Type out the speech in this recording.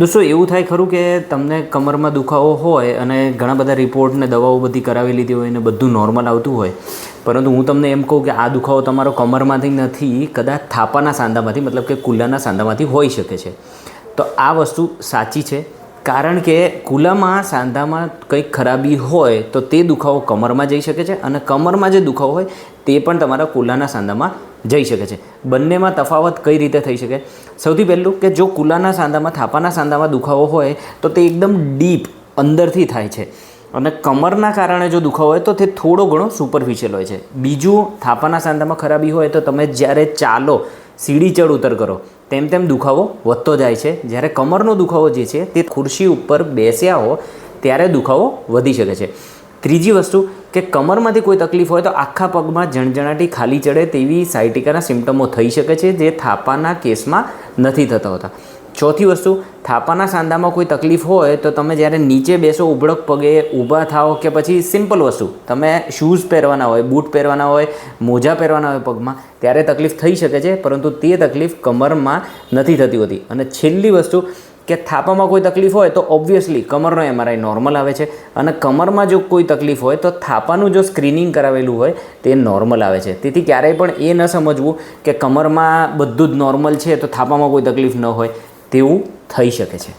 દોસ્તો એવું થાય ખરું કે તમને કમરમાં દુખાવો હોય અને ઘણા બધા રિપોર્ટ ને દવાઓ બધી કરાવી લીધી હોય ને બધું નોર્મલ આવતું હોય, પરંતુ હું તમને એમ કહું કે આ દુખાવો તમારો કમરમાંથી નથી, કદાચ થાપાના સાંધામાંથી, મતલબ કે કુલ્લાના સાંધામાંથી હોઈ શકે છે. તો આ વસ્તુ સાચી છે, કારણ કે કુલામાં સાંધામાં કંઈક ખરાબી હોય તો તે દુખાવો કમરમાં જઈ શકે છે અને કમરમાં જે દુખાવો હોય તે પણ તમારા કુલાના સાંધામાં જઈ શકે છે. બંનેમાં તફાવત કઈ રીતે થઈ શકે? સૌથી પહેલું કે જો કુલાના સાંધામાં, થાપાના સાંધામાં દુખાવો હોય, તો તે એકદમ ડીપ અંદરથી થાય છે. અને કમરના કારણે જો દુખાવો હોય, તો તે થોડો ઘણો સુપરફિશિયલ હોય છે. બીજું, થાપાના સાંધામાં ખરાબી હોય, તો તમે જ્યારે ચાલો, સીડી ચડ ઉતર કરો, તેમ તેમ દુખાવો વધતો જાય છે. જ્યારે કમરનો દુખાવો જે છે, તે ખુરશી ઉપર બેસ્યા હો, ત્યારે દુખાવો વધી શકે છે. ત્રીજી વસ્તુ કે કમરમાંથી કોઈ તકલીફ હોય તો આખા પગમાં જણજણાટી ખાલી ચડે તેવી સાયટિકાના સિમ્ટમો થઈ શકે છે જે થાપાના કેસમાં નથી થતા હોતા. ચોથી વસ્તુ, થાપાના સાંધામાં કોઈ તકલીફ હોય તો તમે જ્યારે નીચે બેસો ઉબળક પગે ઊભા થાઓ કે પછી સિમ્પલ વસ્તુ, તમે શૂઝ પહેરવાના હોય, બૂટ પહેરવાના હોય, મોજા પહેરવાના હોય પગમાં, ત્યારે તકલીફ થઈ શકે છે, પરંતુ તે તકલીફ કમરમાં નથી થતી હોતી. અને છેલ્લી વસ્તુ કે થાપામાં કોઈ તકલીફ હોય તો ઓબ્વિયસલી કમરનો એમઆરઆઈ નોર્મલ આવે છે. અને કમરમાં જો કોઈ તકલીફ હોય તો થાપાનું જો સ્ક્રીનિંગ કરાવેલું હોય તે નોર્મલ આવે છે. તેથી ક્યારેય પણ એ ન સમજવું કે કમરમાં બધું જ નોર્મલ છે તો થાપામાં કોઈ તકલીફ ન હોય તેવું થઈ શકે છે.